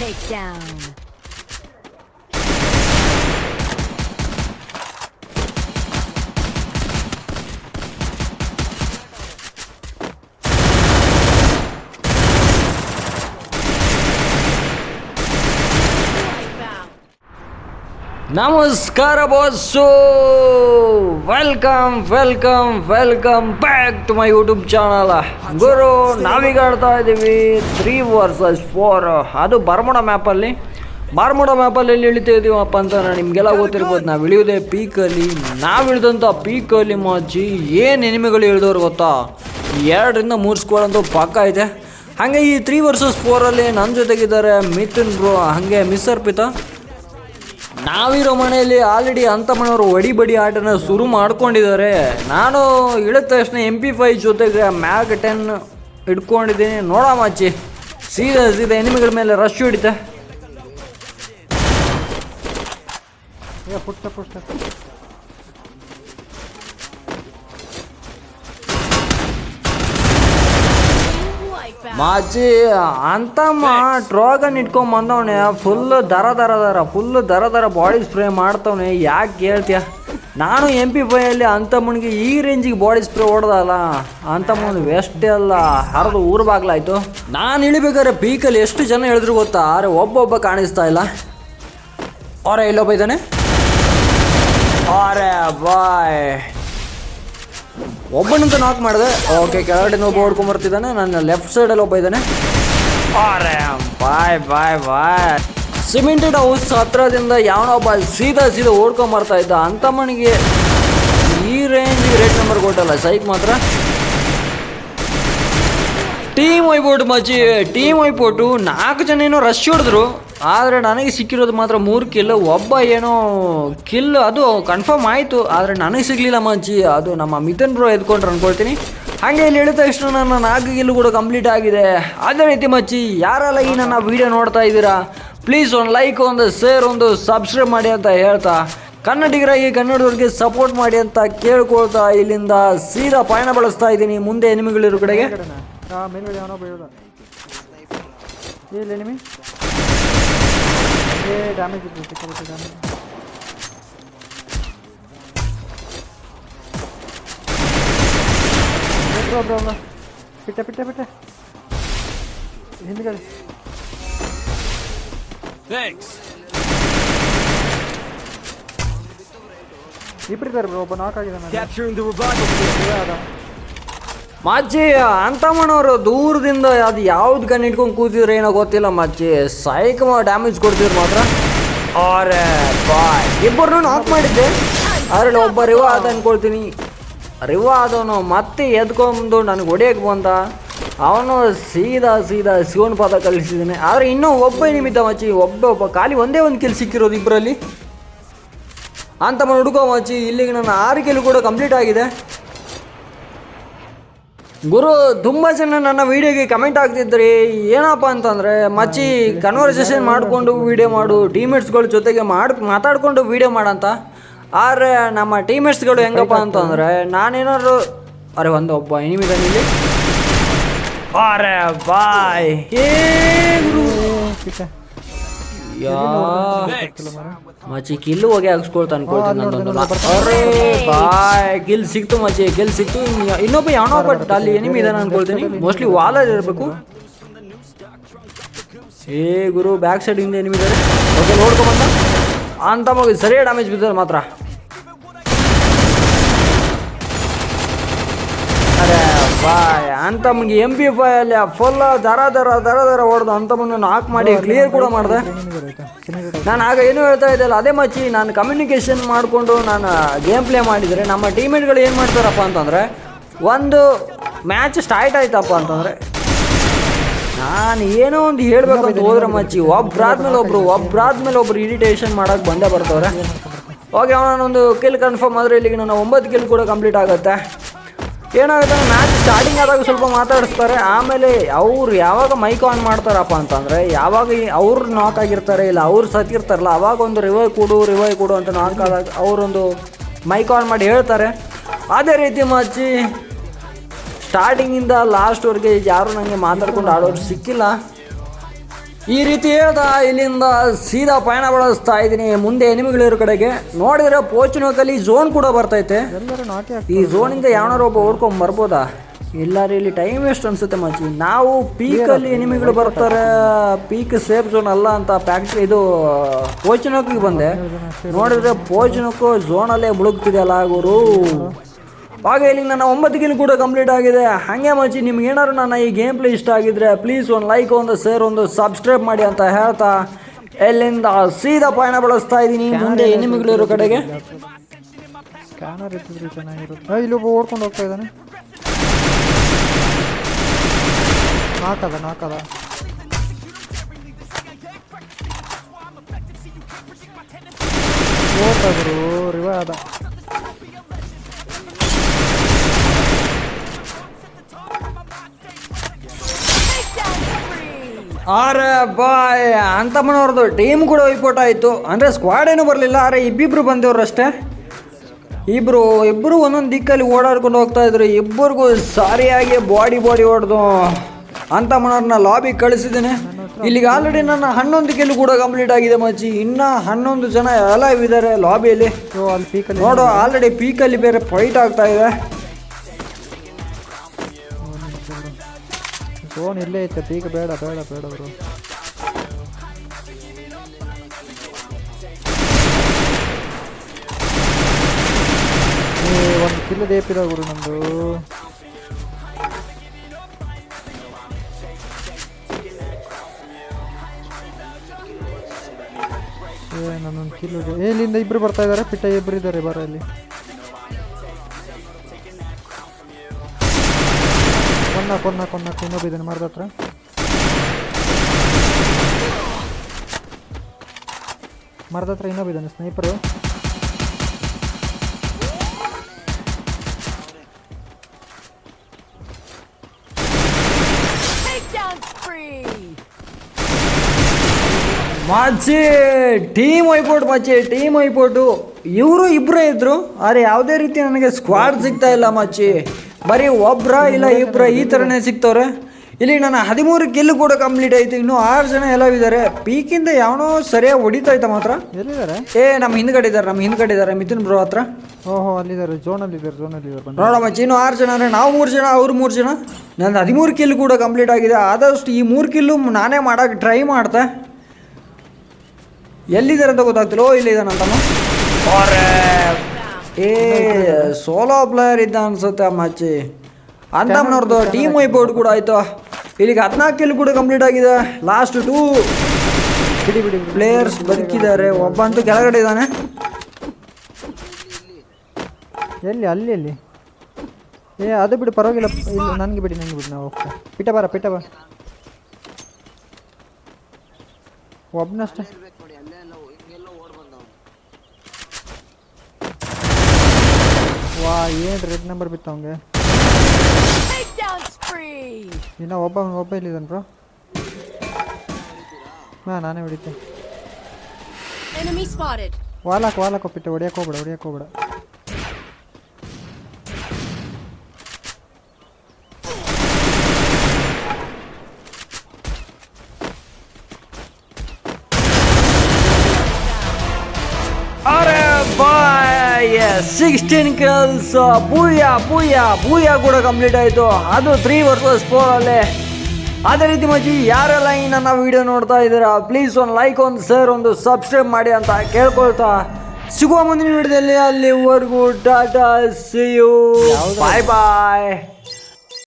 takedown. ನಮಸ್ಕಾರ boss welcome welcome welcome back to my YouTube channel. ಗುರು, ನಾವೀಗ ಆಡ್ತಾ ಇದ್ದೀವಿ. Three versus four. ಅದು ಬರ್ಮುಡ ಮ್ಯಾಪಲ್ಲಿ. ಬಾರ್ಮುಡ ಮ್ಯಾಪಲ್ಲಿ ಎಲ್ಲಿ ಇಳಿತಾ ಇದೀವಪ್ಪ ಅಂತ ನಿಮಗೆಲ್ಲ ಗೊತ್ತಿರ್ಬೋದು. ನಾವು ಇಳಿಯೋದೆ ಪೀಕಲ್ಲಿ. ನಾವು ಇಳಿದಂಥ ಪೀಕಲ್ಲಿ ಮಾಜಿ ಏನು ಎನಿಮೆಗಳು ಇಳಿದವ್ರು ಗೊತ್ತಾ? ಎರಡರಿಂದ ಮೂರು ಸ್ಕೋರ್ ಅಂತೂ ಪಕ್ಕ ಇದೆ. ಹಾಗೆ ಈ ತ್ರೀ ವರ್ಸಸ್ ಫೋರಲ್ಲಿ ನನ್ನ ಜೊತೆಗಿದ್ದಾರೆ ಮಿಥುನ್ ಬ್ರೋ, ಹಾಗೆ ಮಿಸ್ ಅರ್ಪಿತಾ ನಾವಿರೋ ಮನೆಯಲ್ಲಿ ಆಲ್ರೆಡಿ ಅಂತ ಮನೆಯವರು ಒಡಿ ಬಡಿ ಆಟನ ಶುರು ಮಾಡ್ಕೊಂಡಿದ್ದಾರೆ. ನಾನು ಇಳಿದ ತಕ್ಷಣ ಎಂ ಪಿ ಫೈ ಜೊತೆಗೆ ಮ್ಯಾಗ್ ಟೆನ್ ಇಟ್ಕೊಂಡಿದ್ದೀನಿ ನೋಡ ಮಾಚಿ. ಸೀದಾ ಸೀದಾ ಎನಿಮಿಗಳ ಮೇಲೆ ರಶ್ ಹಿಡಿತೆ. ಮಾಚಿ ಅಂತಮ್ಮ ಟ್ರೋಗನ್ ಇಟ್ಕೊಂಡ್ ಬಂದವನೆ ಫುಲ್ ದರ ದರ ದರ ಫುಲ್ ದರ ದರ ಬಾಡಿ ಸ್ಪ್ರೇ ಮಾಡ್ತವನೆ. ಯಾಕೆ ಕೇಳ್ತೀಯ? ನಾನು ಎಂ ಪಿ ಫೈಯಲ್ಲಿ ಅಂತಮ್ಮನಿಗೆ ಈ ರೇಂಜಿಗೆ ಬಾಡಿ ಸ್ಪ್ರೇ ಹೊಡೆದಲ್ಲ ಅಂತಮ್ಮನ ವೆಸ್ಟ್ ಅಲ್ಲ, ಹರಿದು ಊರು ಬಾಗ್ಲಾಯ್ತು. ನಾನು ಇಳಿಬೇಕಾದ್ರೆ ಪೀಕಲ್ಲಿ ಎಷ್ಟು ಜನ ಹೇಳಿದ್ರು ಗೊತ್ತಾ? ಅರೆ ಒಬ್ಬೊಬ್ಬ ಕಾಣಿಸ್ತಾ ಇಲ್ಲ. ಅವರೇ ಇಲ್ಲೊಬ್ಬ ಇದ್ದಾನೆ. ಅರೆ ಬಾಯ್ ಒಬ್ಬನಂತ ನಾಕ್ ಮಾಡಿದೆ. ಓಕೆ ಕೆಳಗಡೆ ಒಬ್ಬ ಹೊಡ್ಕೊಂಬರ್ತಿದ್ದಾನೆ. ನನ್ನ ಲೆಫ್ಟ್ ಸೈಡಲ್ಲಿ ಒಬ್ಬ ಇದ್ದಾನೆ. ಅರೆ ಬಾಯ್ ಬಾಯ್ ಬಾಯ್ ಸಿಮೆಂಟೆಡ್ ಹೌಸ್ ಹತ್ರದಿಂದ ಯಾವನೊಬ್ಬ ಸೀದಾ ಸೀದಾ ಓಡ್ಕೊಂಬರ್ತಾ ಇದ್ದ. ಮನಿಗೆ ಈ ರೇಂಜ್ ರೇಟ್ ನಂಬರ್ ಕೊಟ್ಟಲ್ಲ. ಸೈಕ್ ಮಾತ್ರ. ಟೀಮ್ ಹೋಯ್ಬೋಟು ಮಚ್ಚಿ ಟೀಮ್ ಹೋಯ್ಬೋಟು ನಾಲ್ಕು ಜನ ಏನೋ ರಶ್ ಹೊಡೆದ್ರು. ಆದರೆ ನನಗೆ ಸಿಕ್ಕಿರೋದು ಮಾತ್ರ ಮೂರು ಕಿಲ್ ಒಬ್ಬ ಏನೋ ಕಿಲ್ ಅದು ಕನ್ಫರ್ಮ್ ಆಯಿತು. ಆದರೆ ನನಗೆ ಸಿಗಲಿಲ್ಲ ಮಚ್ಚಿ ಅದು ನಮ್ಮ ಮಿಥನ್ ಬ್ರೋ ಎದ್ಕೊಂಡ್ರೆ ಅನ್ಕೊಳ್ತೀನಿ. ಹಾಗೆ ಇಲ್ಲಿ ಹೇಳಿದ ತಕ್ಷಣ ನನ್ನ ನಾಲ್ಕು ಗಿಲ್ಲು ಕೂಡ ಕಂಪ್ಲೀಟ್ ಆಗಿದೆ. ಅದೇ ರೀತಿ ಮಚ್ಚಿ ಯಾರೆಲ್ಲ ಈ ನನ್ನ ವಿಡಿಯೋ ನೋಡ್ತಾ ಇದ್ದೀರಾ ಪ್ಲೀಸ್ ಒಂದು ಲೈಕ್ ಒಂದು ಶೇರ್ ಒಂದು ಸಬ್ಸ್ಕ್ರೈಬ್ ಮಾಡಿ ಅಂತ ಹೇಳ್ತಾ. ಕನ್ನಡಿಗರಾಗಿ ಕನ್ನಡದವ್ರಿಗೆ ಸಪೋರ್ಟ್ ಮಾಡಿ ಅಂತ ಕೇಳ್ಕೊಳ್ತಾ ಇಲ್ಲಿಂದ ಸೀದಾ ಪಯಣ ಬಳಸ್ತಾ ಇದ್ದೀನಿ. ಮುಂದೆ ಎನಿಮಿಗಳಿರೋ ಕಡೆಗೆ. ಹಾಂ ಮೇಲ್ಗಡೆ ಅವನೋ ಬೀಳೋದ ಇಲ್ಲ ನಿಮಿ ಏ ಡ್ಯಾಮೇಜ್ ಇತ್ತು ಸಿಕ್ಕಾಪಟ್ಟೆ ಡ್ಯಾಮೇಜ್ ಬ್ರೋ ಬ್ರೋ ಬ್ರೋ ಬಿಟ್ಟೆ ಬಿಟ್ಟೆ ಬಿಟ್ಟೆ ಹಿಂದ್ಗಡೆ ಇಬ್ಬರಿದ್ದಾರೆ ಬ್ರೋ ಒಬ್ಬ ನಾಕ್ ಆಗಿದ್ದಾನೆ ಮಚ್ಚಿ ಅಂತಮ್ಮನವರು ದೂರದಿಂದ ಅದು ಯಾವ್ದು ಗನ್ ಇಟ್ಕೊಂಡು ಕೂತಿದ್ರೆ ಏನೋ ಗೊತ್ತಿಲ್ಲ ಮಜ್ಜಿ. ಸೈಕ್ ಡ್ಯಾಮೇಜ್ ಕೊಡ್ತಿದ್ರು ಮಾತ್ರ. ಅರೆ ಬಾಯ್. ಇಬ್ಬರನ್ನು ನಾಕ್ ಮಾಡಿದ್ದೆ. ಅದರಲ್ಲಿ ಒಬ್ಬ ರಿವ ಆದ ಅನ್ಕೊಳ್ತೀನಿ. ರಿವ ಆದವನು ಮತ್ತೆ ಎದ್ಕೊಂಡು ನನಗೆ ಹೊಡಿಯಕ್ಕೆ ಬಂದ. ಅವನು ಸೀದಾ ಸೀದಾ ಶಿವನ ಪಾದ ಕಲಿಸಿದ್ದಾನೆ ಆದರೆ ಇನ್ನೂ ಒಬ್ಬ ನಿಮಿತ್ತ ಮಚ್ಚಿ ಒಬ್ಬ ಒಬ್ಬ ಖಾಲಿ ಒಂದೇ ಒಂದು ಕೆಲ್ ಸಿಕ್ಕಿರೋದು ಇಬ್ಬರಲ್ಲಿ ಅಂತ ಹುಡುಕೋ ಮಚ್ಚಿ ಇಲ್ಲಿಗೆ ನನ್ನ ಆರು ಕೆಲ್ ಕೂಡ ಕಂಪ್ಲೀಟ್ ಆಗಿದೆ. ಗುರು ತುಂಬ ಜನ ನನ್ನ ವಿಡಿಯೋಗೆ ಕಮೆಂಟ್ ಆಗ್ತಿದ್ರಿ ಏನಪ್ಪ ಅಂತಂದರೆ ಮಚ್ಚಿ ಕನ್ವರ್ಸೇಷನ್ ಮಾಡಿಕೊಂಡು ವಿಡಿಯೋ ಮಾಡು ಟೀಮೇಟ್ಸ್ಗಳ ಜೊತೆಗೆ ಮಾಡಿ ಮಾತಾಡಿಕೊಂಡು ವಿಡಿಯೋ ಮಾಡಂತ. ಆದರೆ ನಮ್ಮ ಟೀಮೇಟ್ಸ್ಗಳು ಹೆಂಗಪ್ಪ ಅಂತಂದರೆ ನಾನೇನಾದ್ರು ಅರೆ ಒಂದು ಒಬ್ಬ ಎನಿಮಿ ಬಂದಿಲ್ಲಿ ಅರೆ ಬಾಯ್. ಏ ಗುರು. ಯಾ ಮಚ್ಚಿ ಕಿಲ್ಲು ಹೋಗಿ ಹಾಕ್ಸ್ಕೊಳ್ತಾ ಅನ್ಕೊಳ್ತೀನಿ ನಂದೊಂದು ಅರೆ ಬಾಯ್ ಗಿಲ್ ಸಿಕ್ತು ಮಚ್ಚಿ ಗಿಲ್ ಸಿಕ್ತು. ಇನ್ನು- ಇನ್ನೊಬ್ಬ ಯಾವನೋ ಬಟ್ ಅಲ್ಲಿ ಎನಿಮಿ ಇದಾನೆ ಅನ್ಕೊಳ್ತೀನಿ. ಮೋಸ್ಟ್ಲಿ ವಾಲಲ್ಲಿ ಇರಬೇಕು. ಏ ಗುರು ಬ್ಯಾಕ್ ಸೈಡ್ ಇಂದ ಎನಿಮಿ ಇದ್ದಾರೆ ಓಕೆ ನೋಡ್ಕೊಂಬಂದ ಅಂತ ಮಗ ಸರಿಯಾಗಿ ಡ್ಯಾಮೇಜ್ ಬಿದ್ದಾರೆ ಮಾತ್ರ ಅರೆ ಬಾಯ್. ಅಂತ ಮುಂಗೆ ಎಂ ಪಿ ಫೈ ಅಲ್ಲಿ ಫುಲ್ ದರ ದರ ದರ ದರ ಹೊಡೆದು ಅಂತಮ್ಮನ್ನು ನಾಕ್ ಮಾಡಿ ಕ್ಲಿಯರ್ ಕೂಡ ಮಾಡಿದೆ. ನಾನು ಆಗ ಏನು ಹೇಳ್ತಾ ಇದ್ದಲ್ಲ. ಅದೇ ಮಚ್ಚಿ ನಾನು ಕಮ್ಯುನಿಕೇಷನ್ ಮಾಡಿಕೊಂಡು ನಾನು ಗೇಮ್ ಪ್ಲೇ ಮಾಡಿದರೆ ನಮ್ಮ ಟೀಮೇಟ್ಗಳು ಏನು ಮಾಡ್ತಾರಪ್ಪ ಅಂತಂದರೆ, ಒಂದು ಮ್ಯಾಚ್ ಸ್ಟಾರ್ಟ್ ಆಯ್ತಪ್ಪ ಅಂತಂದರೆ, ನಾನು ಏನೋ ಒಂದು ಹೇಳ್ಬೇಕು ಅಂತ ಹೋದ್ರೆ ಮಚ್ಚಿ ಒಬ್ಬರು ಒಬ್ರು ಒಬ್ರಾದ್ಮೇಲೆ ಒಬ್ರು ಇರಿಟೇಷನ್ ಮಾಡೋಕೆ ಬಂದೇ ಬರ್ತವ್ರೆ. ಓಕೆ ಅವನೊಂದು ಕಿಲ್ ಕನ್ಫರ್ಮ್ ಆದರೆ ಇಲ್ಲಿಗೆ ನನ್ನ ಒಂಬತ್ತು ಕಿಲ್ ಕೂಡ ಕಂಪ್ಲೀಟ್ ಆಗುತ್ತೆ. ಏನಾಗುತ್ತೆ ಮ್ಯಾಚ್ ಸ್ಟಾರ್ಟಿಂಗ್ ಆದಾಗ ಸ್ವಲ್ಪ ಮಾತಾಡಿಸ್ತಾರೆ. ಆಮೇಲೆ ಅವ್ರು ಯಾವಾಗ ಮೈಕ್ ಆನ್ ಮಾಡ್ತಾರಪ್ಪ ಅಂತಂದರೆ, ಯಾವಾಗ ಅವ್ರು ನಾಕ್ ಆಗಿರ್ತಾರೆ ಇಲ್ಲ ಅವ್ರು ಸತ್ತಿರ್ತಾರಲ್ಲ, ಅವಾಗ ಒಂದು ರಿವೈ ಕೊಡು ರಿವೈ ಕೊಡು ಅಂತ ನಾಕ್ ಆದಾಗ ಅವರೊಂದು ಮೈಕ್ ಆನ್ ಮಾಡಿ ಹೇಳ್ತಾರೆ. ಅದೇ ರೀತಿ ಮಚ್ಚಿ ಸ್ಟಾರ್ಟಿಂಗಿಂದ ಲಾಸ್ಟ್ವರೆಗೆ ಯಾರು ನನಗೆ ಮಾತಾಡ್ಕೊಂಡು ಆಡೋರು ಸಿಕ್ಕಿಲ್ಲ. ಈ ರೀತಿ ಹೇಳ್ತಾ ಇಲ್ಲಿಂದ ಸೀದಾ ಪಯಣ ಬಳಸ್ತಾ ಇದ್ದೀನಿ. ಮುಂದೆ ಎನಿಮಿಗಳಿರೋ ಕಡೆಗೆ. ನೋಡಿದ್ರೆ ಪೋಚಿನೋಕಲ್ಲಿ ಝೋನ್ ಕೂಡ ಬರ್ತೈತೆ. ಈ ಝೋನಿಂದ ಯಾವನಾರು ಒಬ್ಬ ಓಡ್ಕೊಂಡ್ ಬರ್ಬೋದಾ? ಇಲ್ಲ ರೀ ಇಲ್ಲಿ ಟೈಮ್ ವೇಸ್ಟ್ ಅನ್ಸುತ್ತೆ ಮಚ್ಚಿ ನಾವು ಪೀಕಲ್ಲಿ ಎನಿಮಿಗಳು ಬರ್ತಾರೆ. ಪೀಕ್ ಸೇಫ್ ಝೋನ್ ಅಲ್ಲ ಅಂತ ಫ್ಯಾಕ್ಟ್ರಿ ಇದು ಪೋಚಿನೋಕಿಗೆ ಬಂದೆ. ನೋಡಿದ್ರೆ ಪೋಚಿನೋಕು ಝೋನಲ್ಲೇ ಮುಳುಗ್ತಿದೆಯಲ್ಲ ಗುರು. ಹಾಗೆ ಇಲ್ಲಿ ನನ್ನ ಒಂಬತ್ತು ಕಿಲ್ ಕೂಡ ಕಂಪ್ಲೀಟ್ ಆಗಿದೆ. ಹಾಗೆ ಮಚ್ಚಿ ನಿಮ್ಗೆ ಏನಾದ್ರು ನನ್ನ ಈ ಗೇಮ್ ಪ್ಲೇ ಇಷ್ಟ ಆಗಿದ್ರೆ ಪ್ಲೀಸ್ ಒಂದು ಲೈಕ್ ಒಂದು ಶೇರ್ ಒಂದು ಸಬ್ಸ್ಕ್ರೈಬ್ ಮಾಡಿ ಅಂತ ಹೇಳ್ತಾ ಎಲ್ಲಿಂದ ಸೀದಾ ಪಯಣ ಬಳಸ್ತಾ ಇದ್ದೀನಿ. ಮುಂದೆ ಎನಿಮಿಗಳಿರೋ ಕಡೆಗೆ. ಸ್ಕ್ಯಾನರ್ ಚೆನ್ನಾಗಿರುತ್ತೆ. ಇಲ್ಲೊಬ್ಬ ಓಡ್ಕೊಂಡು ಹೋಗ್ತಾ ಇದ್ದಾನೆ. ಓಡ್ತಾದ್ರು ರಿವ ಅದ ಅರೆ ಬಾಯ್ ಅಂತಮ್ಮನವ್ರದ್ದು ಟೀಮ್ ಕೂಡ ವೈಪೋಟ್ ಆಯಿತು. ಅಂದರೆ ಸ್ಕ್ವಾಡ್ ಏನೂ ಬರಲಿಲ್ಲ ಅರೆ ಇಬ್ಬಿಬ್ರು ಬಂದಿವ್ರು ಅಷ್ಟೇ. ಇಬ್ಬರು ಇಬ್ಬರು ಒಂದೊಂದು ದಿಕ್ಕಲ್ಲಿ ಓಡಾಡ್ಕೊಂಡು ಹೋಗ್ತಾ ಇದ್ರು. ಇಬ್ಬರಿಗೂ ಸಾರಿಯಾಗಿ ಬಾಡಿ ಬಾಡಿ ಹೊಡೆದು ಅಂತಮ್ಮನವ್ರನ್ನ ಲಾಬಿ ಕಳಿಸಿದ್ದೇನೆ. ಇಲ್ಲಿಗೆ ಆಲ್ರೆಡಿ ನನ್ನ ಹನ್ನೊಂದು ಕಿಲ್ ಕೂಡ ಕಂಪ್ಲೀಟ್ ಆಗಿದೆ ಮಚ್ಚಿ ಇನ್ನೂ ಹನ್ನೊಂದು ಜನ ಎಲ್ಲ ಇದ್ದಾರೆ ಲಾಬಿಯಲ್ಲಿ ನೋಡು ಆಲ್ರೆಡಿ ಪೀಕಲ್ಲಿ ಬೇರೆ ಫೈಟ್ ಆಗ್ತಾ ಇದೆ. ಝೋನ್ ಇಲ್ಲೇ ಐತೆ ಈಗ ಬೇಡ ಬೇಡ ಬೇಡ ಅವರು ಒಂದು ಕಿಲ್ಲ ದೇಪಿರೋ ಗುರು ನಂದು. ಏ, ನನ್ನೊಂದು ಕಿಲ್ಲ ಇಲ್ಲಿಂದ ಇಬ್ರು ಬರ್ತಾ ಇದ್ದಾರೆ ಪಿಟ್ಟ ಇಬ್ರು ಇದ್ದಾರೆ ಬರ ಇಲ್ಲಿ. ಕೊನ್ನ ಕೊನ್ನ ಕೊನ್ನ ಇನ್ನೊಬ್ಬ ಇದ್ದಾನೆ, ಮರದ ಹತ್ರ. ಮರದ ಹತ್ರ ಇನ್ನೊಬ್ಬ ಇದ್ದಾನೆ, ಸ್ನೈಪರು. Takedown ಟೀಮ್ ಐಪೋರ್ಟ್ ಮಚ್ಚಿ ಟೀಮ್ ಐಪೋಟು ಇವರು ಇಬ್ಬರೇ ಇದ್ದರು ಆದರೆ ಯಾವುದೇ ರೀತಿ ನನಗೆ ಸ್ಕ್ವಾಡ್ ಸಿಗ್ತಾ ಇಲ್ಲ ಮಚ್ಚಿ ಬರೀ ಒಬ್ರ ಇಲ್ಲ ಇಬ್ಬರ ಈ ಥರನೇ ಸಿಗ್ತವ್ರೆ. ಇಲ್ಲಿ ನನ್ನ ಹದಿಮೂರು ಗೆಲ್ಲು ಕೂಡ ಕಂಪ್ಲೀಟ್ ಆಯಿತು ಇನ್ನೂ ಆರು ಜನ ಎಲ್ಲ ಇದ್ದಾರೆ. ಪೀಕಿಂದ ಯಾವನೋ ಸರಿಯಾಗಿ ಹೊಡಿತಾ ಇತ್ತ ಮಾತ್ರ. ಎಲ್ಲಿದ್ದಾರೆ? ಏ ನಮ್ಮ ಹಿಂದ್ಗಡೆ ಇದ್ದಾರೆ ನಮ್ಮ ಹಿಂದ್ಗಡೆ ಇದ್ದಾರೆ. ಮಿಥುನ್ ಬ್ರೋ ಹತ್ರ. ಓಹೋ ಅಲ್ಲಿದ್ದಾರೆ. ಜೋನಲ್ಲಿ ಇದ್ದಾರೆ ಜೋನಲ್ಲಿ ಇದ್ದಾರೆ ನೋಡಮ್ಮ ಇನ್ನೂ ಆರು ಜನ ಅಂದರೆ ನಾವು ಮೂರು ಜನ ಅವ್ರು ಮೂರು ಜನ. ನಂದು ಹದಿಮೂರು ಕಿಲ್ ಕೂಡ ಕಂಪ್ಲೀಟ್ ಆಗಿದೆ. ಆದಷ್ಟು ಈ ಮೂರು ಕಿಲ್ಲು ನಾನೇ ಮಾಡೋಕ್ಕೆ ಟ್ರೈ ಮಾಡ್ತೆ. ಎಲ್ಲಿದ್ದಾರೆ ಅಂತ ಗೊತ್ತಾಗ್ತಿಲ್ಲ. ಓ ಇಲ್ಲಿದ್ದಾನಂತಮ್ಮ ಏ ಸೋಲೋ ಪ್ಲೇಯರ್ ಇದ್ದ ಅನ್ಸುತ್ತೆ ಮಚ್ಚಿ ಅಂತಮ್ಮನವ್ರದ್ದು ಟೀಮ್ ವೈಪೌಟ್ ಕೂಡ ಆಯಿತು. ಇಲ್ಲಿಗೆ ಹದಿನಾಲ್ಕು ಕಿಲ್ ಕೂಡ ಕಂಪ್ಲೀಟ್ ಆಗಿದೆ. ಲಾಸ್ಟ್ ಟೂ ಬಿಡಿ ಬಿಡಿ ಬಿಡಿ ಪ್ಲೇಯರ್ಸ್ ಬದುಕಿದ್ದಾರೆ. ಒಬ್ಬ ಅಂತೂ ಕೆಳಗಡೆ ಇದ್ದಾನೆ. ಎಲ್ಲಿ ಅಲ್ಲಿ ಎಲ್ಲಿ ಏ ಅದು ಬಿಡು ಪರವಾಗಿಲ್ಲ. ಇಲ್ಲ ನನಗೆ ಬಿಡಿ ನನಗೆ ಬಿಡಿ ನಾವು ಹೋಗ್ತಾ. ಪಿಟ ಬಾರ ಪಿಟ ಬರ. ಒಬ್ಬನಷ್ಟೇ ಏನು ರೆಡ್ ನಂಬರ್ ಬಿತ್ತು ಅವಂಗೆ Takedown spree! ಇನ್ನು ಒಬ್ಬ ಒಬ್ಬ ಇಲ್ಲಿದ್ದಾನೆ ಬ್ರೋ ಹಾಂ ನಾನೇ ಹೊಡಿತೆ Enemy spotted. ವಾಲಾಕ್ ವಾಲಾಕ್ ಒಪ್ಪಿಟ್ಟೆ ಹೊಡಿಯಕ್ಕೆ ಹೋಗ್ಬೇಡ ಹೊಡಿಯಕ್ಕೆ ಹೋಗ್ಬೇಡ ಸಿಕ್ಸ್ಟೀನ್ ಕಿಲ್ಸ್ ಬೂಯ ಬೂಯ ಬೂಯ ಕೂಡ ಕಂಪ್ಲೀಟ್ ಆಯಿತು. ಅದು ತ್ರೀ ವರ್ಸಸ್ ಫೋರ್ ಅಲ್ಲೇ. ಅದೇ ರೀತಿ ಮಚ್ಚಿ ಯಾರೆಲ್ಲ ಈ ನನ್ನ ವಿಡಿಯೋ ನೋಡ್ತಾ ಇದ್ದೀರಾ ಪ್ಲೀಸ್ ಒಂದು ಲೈಕ್ ಒಂದು ಶೇರ್ ಒಂದು ಸಬ್ಸ್ಕ್ರೈಬ್ ಮಾಡಿ ಅಂತ ಕೇಳ್ಕೊಳ್ತಾ. ಸಿಗುವ ಮುಂದಿನ ವಿಡಿಯೋದಲ್ಲಿ ಅಲ್ಲಿವರೆಗೂ tata see you bye bye